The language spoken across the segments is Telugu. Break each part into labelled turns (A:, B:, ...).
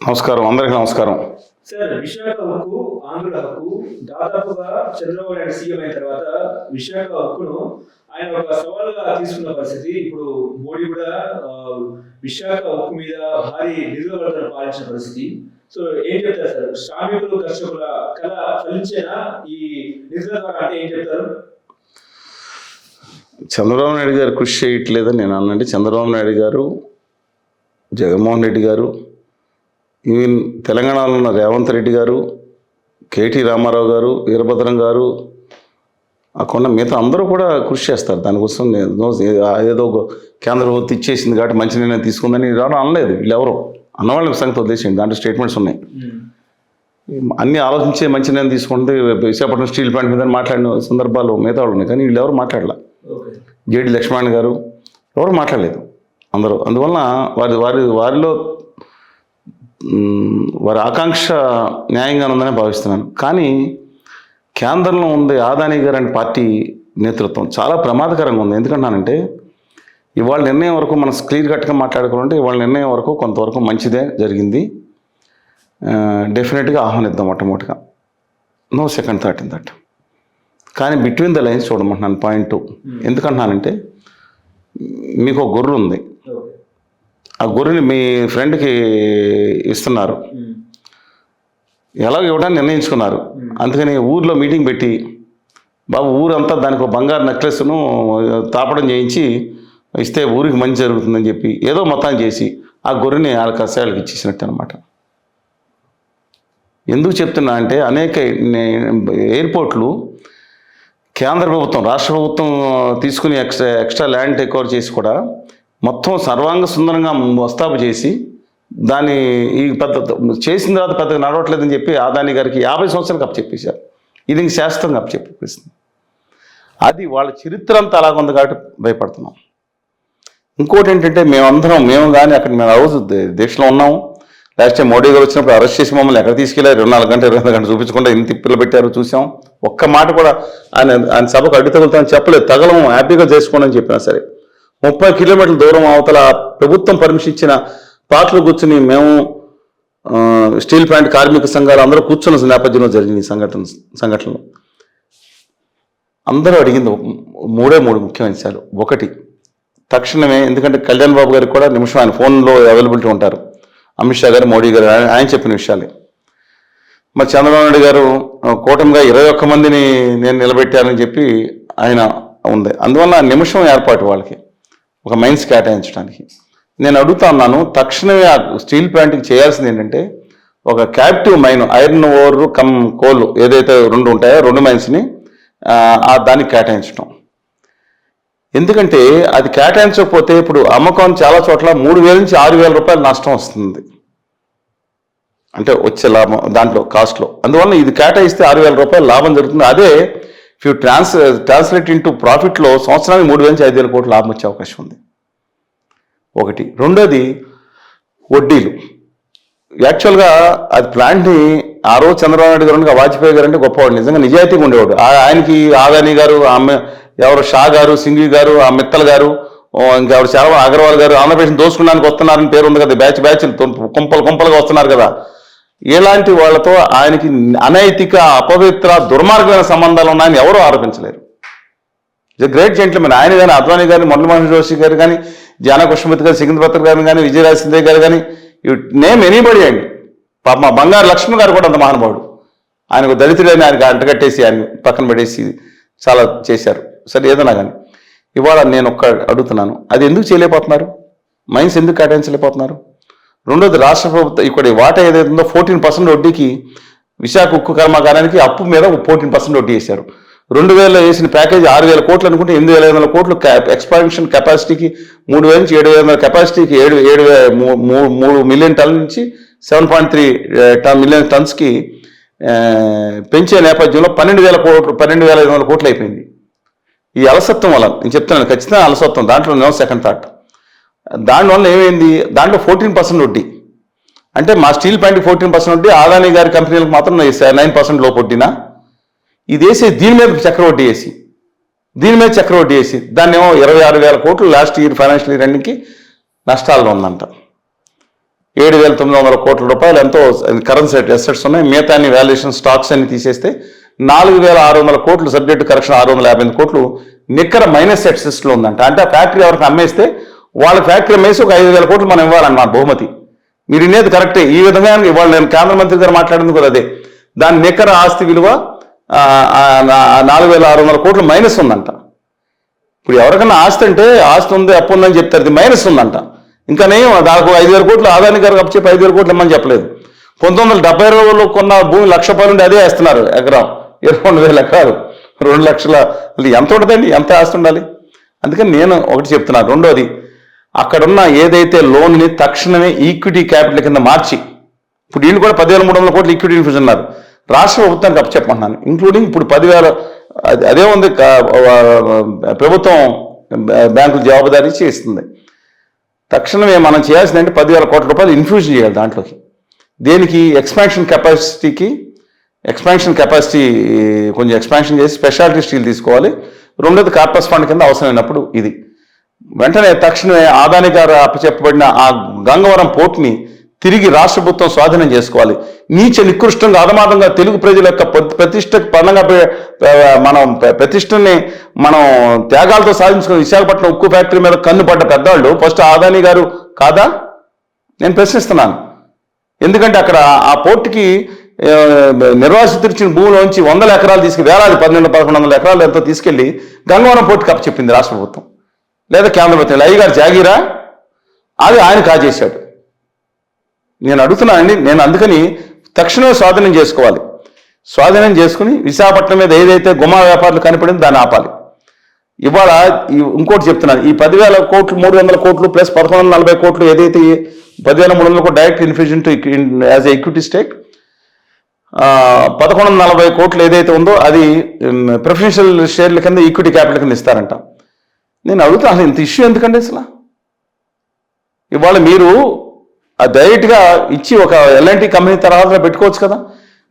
A: నమస్కారం. అందరికీ నమస్కారం.
B: సార్ విశాఖ హక్కు ఆంధ్రుల హక్కు దాదాపుగా చంద్రబాబు నాయుడు సీఎం అయిన తర్వాత విశాఖ హక్కును ఆయన ఒక సవాలుగా తీసుకున్న పరిస్థితి. ఇప్పుడు మోడీ కూడా విశాఖ హక్కు మీద భారీ నిధుల పాలించిన పరిస్థితి. సో ఏం చెప్తారు సార్? శ్రామికులు కర్షకుల కళ ఫలించేనా? ఈ నిధుల ద్వారా అంటే ఏం చెప్తారు?
A: చంద్రబాబు నాయుడు గారు కృషి చేయట్లేదని నేను అన్నండి. చంద్రబాబు నాయుడు గారు జగన్మోహన్ రెడ్డి గారు ఈవెన్ తెలంగాణలో ఉన్న రేవంత్ రెడ్డి గారు కేటీ రామారావు గారు వీరభద్రం గారు ఆ కొండ మిగతా అందరూ కూడా కృషి చేస్తారు. దానికోసం ఏదో ఒక కేంద్ర ప్రభుత్వం ఇచ్చేసింది కాబట్టి మంచి నిర్ణయం తీసుకుందని ఎవరు అనలేదు వీళ్ళెవరు. అన్నవాళ్ళ సంగతి వదిలేసింది దాంట్లో స్టేట్మెంట్స్ ఉన్నాయి. అన్ని ఆలోచించే మంచి నిర్ణయం తీసుకుంటే విశాఖపట్నం స్టీల్ ప్లాంట్ మీద మాట్లాడిన సందర్భాలు మిగతా వాళ్ళు ఉన్నాయి. కానీ వీళ్ళు ఎవరు మాట్లాడలే. జేడి లక్ష్మణ్ గారు ఎవరు మాట్లాడలేదు అందరూ. అందువలన వారి వారి వారిలో వారి ఆకాంక్ష న్యాయంగా ఉందని భావిస్తున్నాను. కానీ కేంద్రంలో ఉంది ఆదాని గారు అనే పార్టీ నేతృత్వం చాలా ప్రమాదకరంగా ఉంది. ఎందుకంటానంటే ఇవాళ నిర్ణయం వరకు మనం క్లియర్ కట్గా మాట్లాడుకోవాలంటే ఇవాళ నిర్ణయం వరకు కొంతవరకు మంచిదే జరిగింది. డెఫినెట్గా ఆహ్వానిద్దాం మొట్టమొదటిగా. No second thought in that. కానీ బిట్వీన్ ద లైన్స్ చూడమంటున్నాను పాయింట్ టూ ఎందుకంటున్నానంటే మీకు ఒక గొర్రె ఉంది. ఆ గొర్రెని మీ ఫ్రెండ్కి ఇస్తున్నారు. ఎలా ఇవ్వడానికి నిర్ణయించుకున్నారు. అందుకని ఊర్లో మీటింగ్ పెట్టి బాబు ఊరంతా దానికి ఒక బంగారు నెక్లెస్ను తాపడం చేయించి ఇస్తే ఊరికి మంచి జరుగుతుందని చెప్పి ఏదో మొత్తం చేసి ఆ గొర్రెని వాళ్ళ కషాయాలకు ఇచ్చేసినట్టు అనమాట ఎందుకు చెప్తున్నా అంటే అనేక ఎయిర్పోర్ట్లు కేంద్ర ప్రభుత్వం రాష్ట్ర ప్రభుత్వం తీసుకుని extra extra land take over చేసి కూడా మొత్తం సర్వాంగ సుందరంగా వస్తాపు చేసి దాన్ని ఈ పెద్ద చేసిన తర్వాత పెద్దగా నడవట్లేదని చెప్పి ఆదాని గారికి యాభై సంవత్సరాలకు అప్పచెప్పేశారు ఇది ఇంక శాస్త్రంగా అప్పచెప్పేసింది అది వాళ్ళ చరిత్ర అంతా అలాగ ఉంది కాబట్టి భయపడుతున్నాం. ఇంకోటి ఏంటంటే మేమందరం మేము కానీ అక్కడ మేము రోజు దేశంలో ఉన్నాము లాస్ట్ టైం మోడీ గారు వచ్చినప్పుడు అరెస్ట్ చేసి మమ్మల్ని ఎక్కడ తీసుకెళ్ళారు ఇరవై నాలుగు గంటలు ఇరవై గంటలు చూపించకుండా ఎన్ని తిప్పులు పెట్టారు చూసాం. ఒక్క మాట కూడా ఆయన ఆయన సభకు అడ్డు తగులుతామని చెప్పలేదు. తగలము హ్యాపీగా చేసుకోండి అని చెప్పినా సరే. ముప్పై కిలోమీటర్ల దూరం అవతల ప్రభుత్వం పర్మిషన్ ఇచ్చిన పాటలు కూర్చుని మేము స్టీల్ ప్లాంట్ కార్మిక సంఘాలు అందరూ కూర్చున్న నేపథ్యంలో జరిగిన ఈ సంఘటన సంఘటనలు. అందరూ అడిగింది మూడే మూడు ముఖ్యమైన విషయాలు. ఒకటి తక్షణమే ఎందుకంటే కళ్యాణ్ బాబు గారికి కూడా నిమిషం ఆయన ఫోన్లో అవైలబిలిటీ ఉంటారు. అమిత్ షా గారు మోడీ గారు ఆయన చెప్పిన విషయాలే. మరి చంద్రబాబు నాయుడు గారు కూటమిగా ఇరవై ఒక్క మందిని నేను నిలబెట్టానని చెప్పి ఆయన ఉంది. అందువల్ల నిమిషం ఏర్పాటు వాళ్ళకి ఒక మైన్స్ కేటాయించడానికి. నేను అడుగుతా ఉన్నాను తక్షణమే ఆ స్టీల్ ప్లాంట్కి చేయాల్సింది ఏంటంటే ఒక captive mine iron ore cum coal ఏదైతే రెండు ఉంటాయో రెండు మైన్స్ని ఆ, దానికి కేటాయించడం ఎందుకంటే అది కేటాయించకపోతే ఇప్పుడు అమ్మకం చాలా చోట్ల మూడు వేల నుంచి ఆరు వేల రూపాయలు నష్టం వస్తుంది. అంటే వచ్చే లాభం దాంట్లో కాస్ట్లో అందువల్ల ఇది కేటాయిస్తే ఆరు వేల రూపాయలు లాభం జరుగుతుంది. అదే if you trans translate into ప్రాఫిట్లో సంవత్సరానికి మూడు వేల నుంచి ఐదు వేల కోట్లు లాభం వచ్చే అవకాశం ఉంది. ఒకటి. రెండోది వడ్డీలు. యాక్చువల్గా అది ప్లాంట్ని ఆ రోజు చంద్రబాబు నాయుడు గారు వాజ్పేయి గారు అంటే గొప్పవాడు నిజంగా నిజాయితీగా ఉండేవాడు. ఆ- ఆయనకి ఆదాని గారు ఆమె ఎవరు షా గారు సింగి గారు ఆ మిత్తల్ గారు ఇంకెవరు ఇంకా చాలా అగర్వాల్ గారు ఆంధ్రప్రదేశ్ దోచుకోవడానికి వస్తున్నారని పేరు ఉంది కదా బ్యాచ్ బ్యాచ్ కుంపలు కుంపలుగా వస్తున్నారు కదా. ఇలాంటి వాళ్ళతో ఆయనకి అనైతిక అపవిత్ర దుర్మార్గమైన సంబంధాలు ఉన్నాయని ఎవరూ ఆరోపించలేరు. ఇస్ గ్రేట్ జెంట్లమెన్ ఆయన కానీ అద్వానీ గాని మురళీమోహన్ జోషి గారు కానీ జానా కృష్ణమూర్తి గారు సికింద్రపత్ర గారు కానీ విజయరాజ్ సింధే గారు కానీ యు నేమ్ ఎనీబడి అండి. పాప మా బంగారు లక్ష్మణ్ గారు కూడా అంత మహానుభావుడు. ఆయనకు దళితుడైన ఆయనకు అంటగట్టేసి ఆయన పక్కన పడేసి చాలా చేశారు. సరే ఏదన్నా కానీ ఇవాళ నేను ఒక్క అడుగుతున్నాను. అది ఎందుకు చేయలేకపోతున్నారు? మైన్స్ ఎందుకు కేటాయించలేకపోతున్నారు? రెండోది రాష్ట్ర ప్రభుత్వం ఇక్కడ వాటా ఏదైతే ఉందో ఫోర్టీన్ పర్సెంట్ వడ్డీకి విశాఖ ఉక్కు కర్మాగారానికి అప్పు మీద ఫోర్టీన్ పర్సెంట్ వడ్డీ వేశారు. రెండు వేల వేసిన ప్యాకేజ్ ఆరు వేల కోట్లు అనుకుంటే ఎనిమిది వేల ఐదు వందల కోట్లు ఎక్స్పాన్షన్ కెపాసిటీకి మూడు వేల నుంచి ఏడు వేల వందల కెపాసిటీకి ఏడు ఏడు మూడు మిలియన్ టన్ నుంచి seven point three ton million టన్స్కి పెంచే నేపథ్యంలో పన్నెండు వేల కోట్లు పన్నెండు వేల ఐదు వందల కోట్లు అయిపోయింది. ఈ అలసత్వం వల్ల నేను చెప్తున్నాను ఖచ్చితంగా అలసత్వం దాంట్లో నో సెకండ్ థాట్ దానివల్ల ఏమైంది? దాంట్లో ఫోర్టీన్ పర్సెంట్ వడ్డీ. అంటే మా స్టీల్ ప్లాంట్కి ఫోర్టీన్ పర్సెంట్ వడ్డీ ఆదాని గారి కంపెనీలకు మాత్రం నైన్ పర్సెంట్ లోపు వడ్డీనా? ఇది వేసి దీని మీద చక్రవడ్డీ వేసి దీని మీద చక్రవడ్డీ వేసి దాన్ని ఏమో ఇరవై ఆరు వేల కోట్లు లాస్ట్ ఇయర్ ఫైనాన్షియల్ ఇయర్ ఎండింగ్కి నష్టాల్లో ఉందంట. ఏడు వేల తొమ్మిది వందల కోట్ల రూపాయలు ఎంతో కరెన్సీ ఎసెట్స్ ఉన్నాయి. మిగతా అన్ని వాల్యుయేషన్ స్టాక్స్ అన్ని తీసేస్తే నాలుగు వేల ఆరు వందల కోట్లు సబ్జెక్టు కరెక్షన్ ఆరు వందల యాభై ఎనిమిది కోట్లు నిక్కర మైనస్ ఎక్సెస్లో ఉందంట. అంటే ఆ ఫ్యాక్టరీ ఎవరికి అమ్మేస్తే వాళ్ళ ఫ్యాక్టరీ మేసి ఒక ఐదు వేల కోట్లు మనం ఇవ్వాలన్నమాట బహుమతి. మీరు ఇనేది కరెక్టే. ఈ విధంగా ఇవాళ నేను కేంద్ర మంత్రి గారు మాట్లాడింది కూడా అదే. దాని నికర ఆస్తి విలువ నాలుగు వేల ఆరు వందల కోట్లు మైనస్ ఉందంట. ఇప్పుడు ఎవరికైనా ఆస్తి అంటే ఆస్తి ఉంది అప్పు ఉందని చెప్తారు ఇది మైనస్ ఉందంట. ఇంకా నేను ఐదు వేల కోట్లు ఆదాని గారు అప్పచెప్పి ఐదు వేల కోట్లు ఇమ్మని చెప్పలేదు. పంతొమ్మిది వందల డెబ్బై రోజుల్లో కొన్న భూమి లక్ష రూపాయలు అదే వేస్తున్నారు ఎకరం. ఇరవై రెండు వేల ఎకరాలు. రెండు లక్షల ఎంత ఉంటుందండి? ఎంత ఆస్తి ఉండాలి? అందుకని నేను ఒకటి చెప్తున్నాను రెండోది అక్కడున్న ఏదైతే లోన్ని తక్షణమే ఈక్విటీ క్యాపిటల్ కింద మార్చి ఇప్పుడు వీళ్ళు కూడా పదివేల మూడు వందల కోట్లు ఈక్విటీ ఇన్ఫ్యూజన్ అన్నారు రాష్ట్ర ప్రభుత్వానికి అప్పచెప్పమంటున్నాను. ఇంక్లూడింగ్ ఇప్పుడు పదివేల అదే ఉంది ప్రభుత్వం బ్యాంకులు జవాబుదారీ చేస్తుంది. తక్షణమే మనం చేయాల్సింది అంటే పదివేల కోట్ల రూపాయలు ఇన్ఫ్యూజన్ చేయాలి దాంట్లోకి. దేనికి? ఎక్స్పాన్షన్ కెపాసిటీకి ఎక్స్పాన్షన్ కెపాసిటీ కొంచెం ఎక్స్పాన్షన్ చేసి స్పెషాలిటీ స్టీల్ తీసుకోవాలి. రెండోది కార్పస్ ఫండ్ కింద అవసరమైనప్పుడు ఇది. వెంటనే తక్షణమే ఆదాని గారు అప్పచెప్పబడిన ఆ గంగవరం పోర్ట్ని తిరిగి రాష్ట్ర ప్రభుత్వం స్వాధీనం చేసుకోవాలి. నీచ నికృష్టంగా అదమాదంగా తెలుగు ప్రజల యొక్క ప్రతి- పరంగా మనం ప్రతిష్టని మనం త్యాగాలతో సాధించుకున్న విశాఖపట్నం ఉక్కు ఫ్యాక్టరీ మీద కన్ను పడ్డ పెద్దవాళ్ళు ఫస్ట్ ఆదాని గారు కాదా? నేను ప్రశ్నిస్తున్నాను. ఎందుకంటే అక్కడ ఆ పోర్టుకి ఆ, నిర్వాసితులు ఇచ్చిన భూమిలోంచి వందల ఎకరాలు తీసుకు వేలాది పన్నెండు పదకొండు వందల ఎకరాలు ఎంతో తీసుకెళ్ళి గంగవరం పోర్టుకి అప్పచెప్పింది రాష్ట్ర ప్రభుత్వం లేదా కేంద్ర ప్రభుత్వం అయ్యగారు జాగీరా? అది ఆయన కాజేశాడు. నేను అడుగుతున్నానండి నేను అందుకని తక్షణమే స్వాధీనం చేసుకోవాలి. స్వాధీనం చేసుకుని విశాఖపట్నం మీద ఏదైతే గుమా వ్యాపారులు కనిపడిందో దాన్ని ఆపాలి. ఇవాళ ఇంకోటి చెప్తున్నాను ఈ పదివేల కోట్లు మూడు వందల కోట్లు ప్లస్ పదకొండు వందల నలభై కోట్లు ఏదైతే పదివేల మూడు వందల కోట్లు direct infusion to as equity stake పదకొండు వందల నలభై కోట్లు ఏదైతే ఉందో అది ప్రిఫరెన్షియల్ షేర్ల కింద ఈక్విటీ క్యాపిటల్ కింద ఇస్తారంట. నేను అడుగుతా అసలు ఇంత ఇష్యూ ఎందుకండి అసలు? ఇవాళ మీరు ఆ డైరెక్ట్గా ఇచ్చి ఒక ఎల్ఎన్టీ కంపెనీ తర్వాత పెట్టుకోవచ్చు కదా?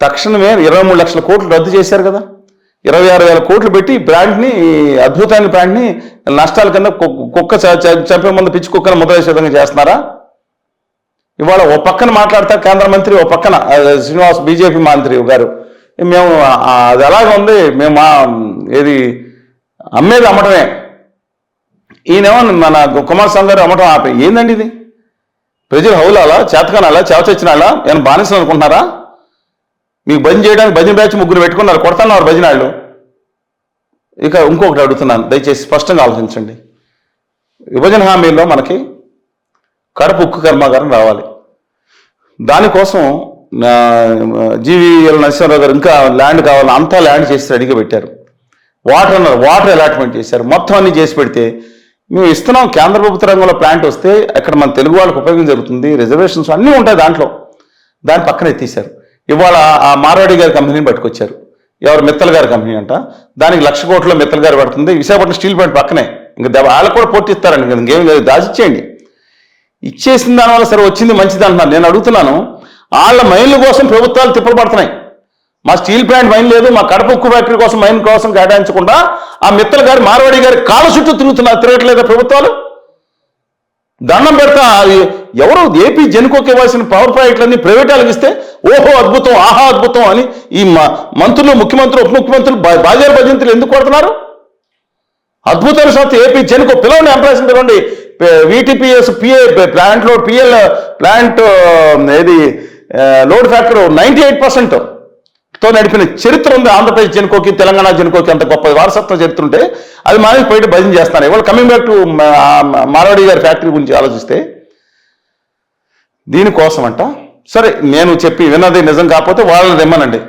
A: తక్షణమే ఇరవై మూడు లక్షల కోట్లు రద్దు చేశారు కదా? ఇరవై ఆరు వేల కోట్లు పెట్టి బ్రాండ్ని అద్భుతమైన బ్రాండ్ని నష్టాల కింద కుక్క చ- చంపే ముందు పిచ్చి కుక్కను ముద్ర విధంగా చేస్తున్నారా? ఇవాళ ఓ పక్కన మాట్లాడతారు కేంద్ర మంత్రి ఓ పక్కన శ్రీనివాస్ బీజేపీ మంత్రి గారు. మేము అది ఎలాగ ఉంది? మేము ఏది అమ్మేది అమ్మటమే. ఈయనేమో మన కుమారస్వామి గారు అమ్మటం ఆపే. ఏందండి ఇది? ప్రజలు హౌలాలా? చేతకనాలా? చేవచచ్చినాలా ఏమైనా బానిసలు అనుకుంటున్నారా? మీకు భజన చేయడానికి భజన బ్యాచ్ ముగ్గురు పెట్టుకున్నారు. కొడతాన్నారు భజన వాళ్ళు ఇక ఇంకొకటి అడుగుతున్నాను. దయచేసి స్పష్టంగా ఆలోచించండి. విభజన హామీలో మనకి కడప ఉక్కు కర్మాగారం రావాలి. దానికోసం జీవీఎల్ నరసింహరావు గారు ఇంకా ల్యాండ్ కావాలి అంతా ల్యాండ్ చేసి రెడీగా పెట్టారు. వాటర్ అన్నారు. వాటర్ అలాట్మెంట్ చేశారు. మొత్తం అన్ని చేసి పెడితే మేము ఇస్తున్నాం కేంద్ర ప్రభుత్వ రంగంలో ప్లాంట్ వస్తే అక్కడ మన తెలుగు వాళ్ళకి ఉపయోగం జరుగుతుంది రిజర్వేషన్స్ అన్నీ ఉంటాయి దాంట్లో. దాని పక్కన ఎత్తేసారు ఇవాళ ఆ మార్వాడి గారి కంపెనీని పట్టుకొచ్చారు. ఎవరు? మిత్తల్ గారి కంపెనీ అంట. దానికి లక్ష కోట్ల మిత్తల్ గారు పడుతుంది. విశాఖపట్నం స్టీల్ ప్లాంట్ పక్కనే. ఇంకా వాళ్ళకు కూడా పోటీ ఇస్తారండి. ఇంకా ఇంకేం లేదు. దాచిచ్చేయండి ఇచ్చేసిన దానివల్ల సరే వచ్చింది మంచిది అంటున్నారు. నేను అడుగుతున్నాను. వాళ్ళ మైన్ల కోసం ప్రభుత్వాలు తిప్పలు పడుతున్నాయి. మా స్టీల్ ప్లాంట్ మైన్ లేదు మా కడప ఉక్కు ఫ్యాక్టరీ కోసం మైన్ కోసం కేటాయించకుండా ఆ మిత్తల గారి మార్వాడి గారి కాళ్ళ చుట్టూ తిరుగుతున్నారు. తిరగట్లేదా ప్రభుత్వాలు? దండం పెడతా అది ఎవరు ఏపీ జనుకోకి ఇవ్వాల్సిన పవర్ ప్రాజెక్టులన్నీ ప్రైవేట్ ఇస్తే ఓహో అద్భుతం ఆహా అద్భుతం అని ఈ మ- మంత్రులు ముఖ్యమంత్రులు ఉప ముఖ్యమంత్రులు బా- బాజారు భజంతులు ఎందుకు కొడుతున్నారు? అద్భుతమైన సంస్థ ఏపీ జనుకో పిలవండి ఎంప్లాయీస్ పిలవండి. వీటీపీఎస్ పిఏ ప్లాంట్లో పిఎల్ ప్లాంట్ ఏది load factor ninety eight percent. తో నడిపిన చరిత్ర ఉంది ఆంధ్రప్రదేశ్ జనుకోకి తెలంగాణ జనుకోకి అంత గొప్ప వారసత్వ చరిత్ర ఉంటే అది మానేసి బయట భజన చేస్తాను. ఇవాళ కమింగ్ బ్యాక్ టు మారవాడి గారి ఫ్యాక్టరీ గురించి ఆలోచిస్తే దీనికోసం అంట సరే నేను చెప్పి విన్నది నిజం కాకపోతే వాళ్ళని తెమ్మనండి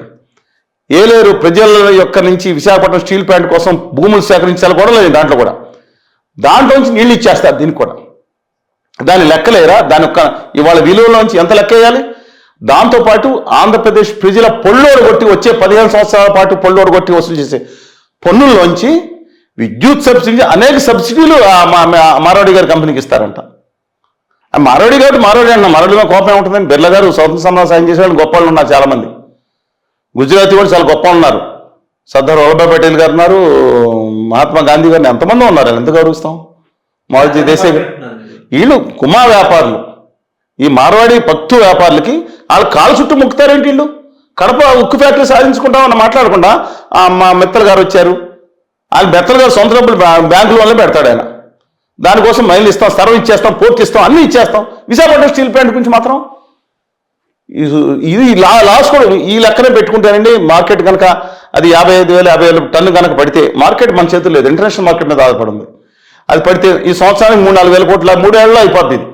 A: ఏలేరు ప్రజల యొక్క నుంచి విశాఖపట్నం స్టీల్ ప్లాంట్ కోసం భూములు సేకరించాలి కూడా లేదు దాంట్లో కూడా. దాంట్లో నుంచి నీళ్ళు ఇచ్చేస్తారు దీనికి కూడా. దాని లెక్కలేరా? దాని యొక్క ఇవాళ విలువలోంచి ఎంత లెక్క వేయాలి? దాంతోపాటు ఆంధ్రప్రదేశ్ ప్రజల పొల్లోడు కొట్టి వచ్చే పదిహేను సంవత్సరాల పాటు పొల్లోడు కొట్టి వసూలు చేసే పన్నుల్లోంచి విద్యుత్ సబ్సిడీ అనేక సబ్సిడీలు మారవాడి గారి కంపెనీకి ఇస్తారంట. ఆ మారవాడి గారు మారవాడి అన్న మారవాడి మీద కోపం ఏముంటుందని బిర్లా గారు స్వతంత్ర సంబంధం సాయం చేసే వాళ్ళు గొప్ప వాళ్ళు ఉన్నారు చాలా మంది గుజరాతీ వాళ్ళు చాలా గొప్ప ఉన్నారు. సర్దార్ వల్లభాయ్ పటేల్ గారు ఉన్నారు మహాత్మా గాంధీ గారిని ఎంతమంది ఉన్నారు ఎంత గౌరవిస్తాం? మారుతి దేశాయ్ గారు వీళ్ళు కుమా వ్యాపారులు. ఈ మార్వాడి పత్తు వ్యాపారులకి వాళ్ళు కాలు చుట్టూ మొక్కుతారేంటి వీళ్ళు? కడప ఉక్కు ఫ్యాక్టరీ సాధించుకుంటామని మాట్లాడకుండా మా మిత్తలు గారు వచ్చారు. వాళ్ళు బెత్తలు గారు సొంత డబ్బులు బ్యాంకుల వల్ల పెడతాడు ఆయన. దానికోసం మైలు ఇస్తాం సర్వ్ ఇచ్చేస్తాం పోర్ట్ ఇస్తాం అన్నీ ఇచ్చేస్తాం. విశాఖపట్నం స్టీల్ ప్లాంట్ గురించి మాత్రం ఇది- లా లాస్ కూడా ఈ లెక్కనే పెట్టుకుంటానండి. మార్కెట్ కనుక అది యాభై ఐదు వేలు యాభై వేలు టన్ను కనుక పడితే మార్కెట్ మన చేతుల్లో లేదు. ఇంటర్నేషనల్ మార్కెట్ మీద ఆధారపడింది అది పడితే ఈ సంవత్సరానికి మూడు నాలుగు వేల కోట్ల మూడేళ్ళలో అయిపోద్ది ఇది.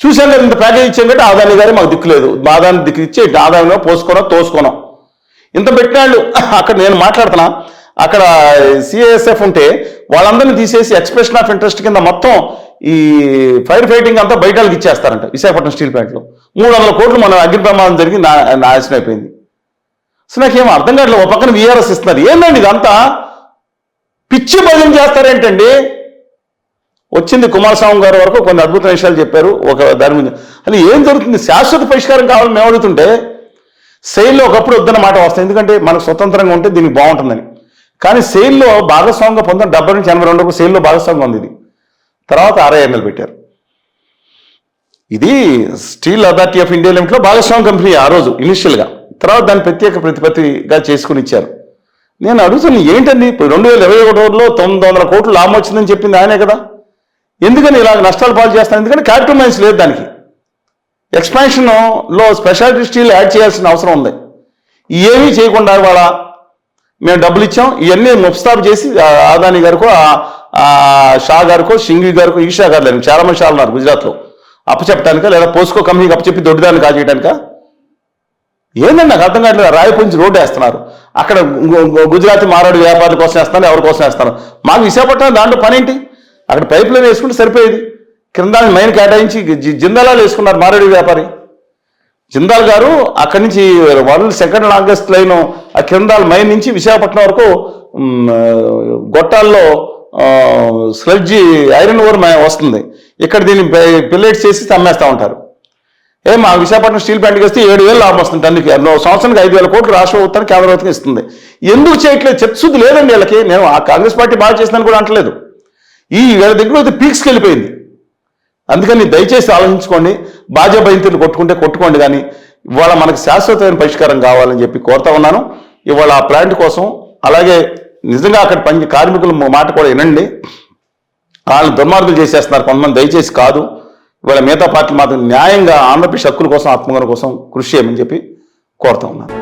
A: చూసాను కదా ఇంత ప్యాకేజ్ ఇచ్చాం కంటే ఆదాని గారి మాకు దిక్కు లేదు. ఆదాన్ని దిక్కు ఇచ్చి ఆదాయంలో పోసుకోనో తోసుకోనో. ఇంత పెట్టినాళ్ళు అక్కడ నేను మాట్లాడుతున్నా అక్కడ సిఎస్ఎఫ్ ఉంటే వాళ్ళందరినీ తీసేసి ఎక్స్ప్రెషన్ ఆఫ్ ఇంట్రెస్ట్ కింద మొత్తం ఈ ఫైర్ ఫైటింగ్ అంతా బయట వాళ్ళకి ఇచ్చేస్తారంట విశాఖపట్నం స్టీల్ ప్లాంట్లో మూడు వందల కోట్లు మన అగ్ని ప్రమాదం జరిగి నా నాశనం అయిపోయింది. సో నాకేం అర్థం కావట్లేదు ఒక పక్కన విఆర్ఎస్ ఇస్తున్నారు. ఏందండి ఇదంతా? పిచ్చి భజన చేస్తారేంటండి? వచ్చింది కుమారస్వామి గారి వరకు కొన్ని అద్భుత విషయాలు చెప్పారు. ఒక దాని గురించి అని ఏం జరుగుతుంది? శాశ్వత పరిష్కారం కావాలని మేము అడుగుతుంటే సెయిల్లో ఒకప్పుడు వద్దన్న మాట వస్తాయి. ఎందుకంటే మనకు స్వతంత్రంగా ఉంటే దీనికి బాగుంటుందని. కానీ సెయిల్లో భాగస్వామ్యంగా పొందిన డెబ్బై నుంచి ఎనభై రెండు వరకు సెయిల్లో భాగస్వామ్యం ఉంది ఇది. తర్వాత ఆర్ఐఎంఎల్ పెట్టారు. ఇది స్టీల్ అథారిటీ ఆఫ్ ఇండియా లిమిట్లో భాగస్వామ్య కంపెనీ ఆ రోజు ఇనిషియల్గా తర్వాత దాన్ని ప్రత్యేక ప్రతిపత్తిగా చేసుకుని ఇచ్చారు. నేను అడుగుతున్నాను ఏంటండి? రెండు వేల ఇరవై ఒకటిలో తొమ్మిది వందల కోట్లు లాభం వచ్చిందని చెప్పింది ఆయనే కదా. ఎందుకని ఇలా నష్టాలు పాలు చేస్తాను? ఎందుకంటే క్యాపిటల్ మైన్స్ లేదు దానికి. ఎక్స్పాన్షన్లో స్పెషాలిటీ స్టీల్ యాడ్ చేయాల్సిన అవసరం ఉంది. ఏమీ చేయకుండా వాళ్ళ మేము డబ్బులు ఇచ్చాం. ఇవన్నీ ముప్స్తాబ్ చేసి ఆదాని గారికో షా గారికో షింగి గారికో ఈషా గారు లేరు. చాలా మంది షా ఉన్నారు గుజరాత్లో. అప్పచెప్పటానికా లేదా పోస్కో కంపెనీకి అప్పచెప్పి దొడ్డిదాన్ని కాజేయటానికా? ఏందండి నాకు అర్థం కావట్లేదు. రాయపుంచి రోడ్డు వేస్తున్నారు. అక్కడ గుజరాతీ మారాడు వ్యాపారుల కోసం వేస్తున్నారు ఎవరి కోసం వేస్తారు మాకు విశాఖపట్నం దాంట్లో పని ఏంటి అక్కడ పైప్ లైన్ వేసుకుంటే సరిపోయేది. క్రింద మైన్ కేటాయించి జిందాలాలు వేసుకున్నారు మారేడు వ్యాపారి. జిందాల్ గారు అక్కడి నుంచి వరల్డ్ సెకండ్ లాంగెస్ట్ లైన్ ఆ కిందాల్ మైన్ నుంచి విశాఖపట్నం వరకు గొట్టాల్లో స్లడ్జి ఐరన్ ఓర్ వస్తుంది. ఇక్కడ దీన్ని పిల్లెట్స్ చేసి అమ్మేస్తూ ఉంటారు. ఏ మా విశాఖపట్నం స్టీల్ ప్లాంట్కి వస్తే ఏడు వేలు లాభం వస్తుంది టన్నుకి. సంవత్సరానికి ఐదు వేల కోట్లు రాష్ట్ర ప్రభుత్వానికి కేంద్ర ప్రభుత్వం ఇస్తుంది. ఎందుకు చేయట్లేదు? చెప్తుంది లేదండి వీళ్ళకి. నేను ఆ కాంగ్రెస్ పార్టీ బాగా చేసిందని కూడా అంటలేదు. ఈ వీళ్ళ దగ్గర అయితే పీక్స్కి వెళ్ళిపోయింది. అందుకని దయచేసి ఆలోచించుకోండి బాజా బయతులు కొట్టుకుంటే కొట్టుకోండి కానీ ఇవాళ మనకు శాశ్వతమైన పరిష్కారం కావాలని చెప్పి కోరుతా ఉన్నాను. ఇవాళ ఆ ప్లాంట్ కోసం అలాగే నిజంగా అక్కడ పని కార్మికుల మాట కూడా వినండి. వాళ్ళు దుర్మార్గులు చేసేస్తున్నారు కొంతమంది దయచేసి కాదు. ఇవాళ మిగతా పార్టీలు మాత్రం న్యాయంగా ఆంధ్రప్రదేశ్ హక్కుల కోసం ఆత్మగౌరవం కోసం కృషి చేయమని చెప్పి కోరుతా ఉన్నాను.